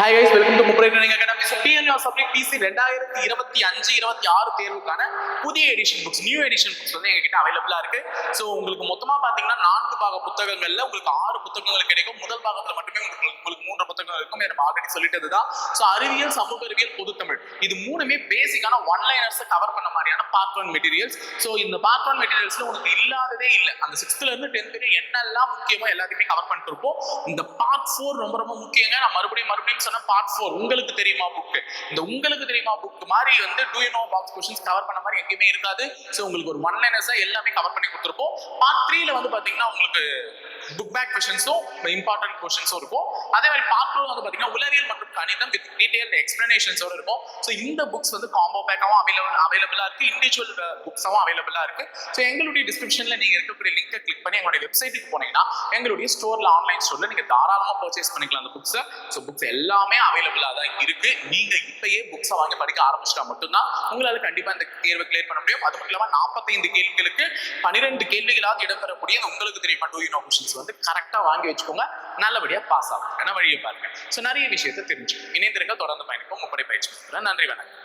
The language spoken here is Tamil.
ஹாய் கைஸ் வெல்கம் டு முப்படை training academy so TNU subject PC ரெண்டாயிரத்தி இருபத்தி அஞ்சு இருபத்தி ஆறு தேர்வுக்கான புதிய edition books new edition books வந்து எங்ககிட்ட அவைலபிளாக இருக்கு. ஸோ உங்களுக்கு மொத்தமா பாத்தீங்கன்னா நான்கு பாக புத்தகங்கள்ல உங்களுக்கு ஆறு புத்தகங்கள் கிடைக்கும். முதல் பாகத்துல மட்டுமே உங்களுக்கு உங்களுக்கு மூன்று புத்தகங்கள் இருக்கும். எனக்கு ஆல்ரெடி சொல்லிட்டது தான் ஸோ அறிவியல் சமூக அறிவியல் பொதுத்தமிழ் இது மூணுமே பேசிக்கான ஒன் லைனர்ஸை கவர் பண்ண மாதிரியான பார்ட் ஒன் மெட்டீரியல்ஸ் ஸோ இந்த பார்ட் ஒன் மெட்டீரியல்ஸ்ல உங்களுக்கு இல்லாததே இல்லை. அந்த சிக்ஸ்த்ல இருந்து டென்த் என்னெல்லாம் முக்கியமோ எல்லாத்தையுமே கவர் பண்ணிட்டு இருப்போம். இந்த பார்ட் ஃபோர் ரொம்ப ரொம்ப முக்கியங்க. நான் மறுபடியும் மறுபடியும் சொன்ன பார்ட் ஃபோர் உங்களுக்கு தெரியுமா புக் இந்த உங்களுக்கு தெரியுமா புக் மாதிரி வந்து two no box questions cover பண்ண மாதிரி எங்கேயுமே இருக்காது. ஸோ உங்களுக்கு ஒரு ஒன் லைனர்ஸா எல்லாமே கவர் பண்ணி கொடுத்துருப்போம். பார்ட் த்ரீல வந்து பாத்தீங்கன்னா உங்களுக்கு புக் பேக் கொஷின்ஸும் இம்பார்ட்டன்ட் கொஷின்ஸும் இருக்கும். அதே மாதிரி பார்ட் டூ வந்து பார்த்தீங்கன்னா உளவியல் மற்றும் கணிதம் வித் டீடைல் எக்ஸ்பிளனேஷன்ஸோட இருக்கும். ஸோ இந்த புக்ஸ் வந்து காம்போ பேக்காகவும் அவைலபிள் அவைலபிளாக இருக்கு. இண்டிவிஜுவல் புக்ஸாகவும் அவைலபிளாக இருக்கு. ஸோ எங்களுடைய டிஸ்கிரிப்ஷனில் நீங்கள் இருக்கக்கூடிய லிங்கை கிளிக் பண்ணி எங்களுடைய வெப்சைட்டுக்கு போனீங்கன்னா எங்களுடைய ஸ்டோரில் ஆன்லைன் ஸ்டோரில் நீங்கள் தாராளமாக பர்ச்சேஸ் பண்ணிக்கலாம் அந்த புக்ஸை ஸோ புக்ஸ் எல்லாமே அவைலபிளாக தான் இருக்கு. நீங்கள் இப்பயே புக்ஸை வாங்கி படிக்க ஆரம்பிச்சிட்டா மட்டும்தான் உங்களால் கண்டிப்பாக இந்த தேர்வை கிளியர் பண்ண முடியும். அது மட்டும் இல்லாமல் நாற்பத்தைந்து கேள்விகளுக்கு பன்னிரெண்டு கேள்விகளாக இடம்பெறக்கூடிய உங்களுக்கு தெரியுமா? டூ யூ கொஷின்ஸ் வந்து கரெக்டா வாங்கி வச்சுக்கோங்க. நல்லபடியா பாஸ் ஆகும். வழியை பாருங்க. ஸோ நிறைய விஷயத்தை தெரிஞ்சு இணைந்திருக்க தொடர்ந்து பயணிக்கும் முப்படை பயிற்சி நன்றி வணக்கம்.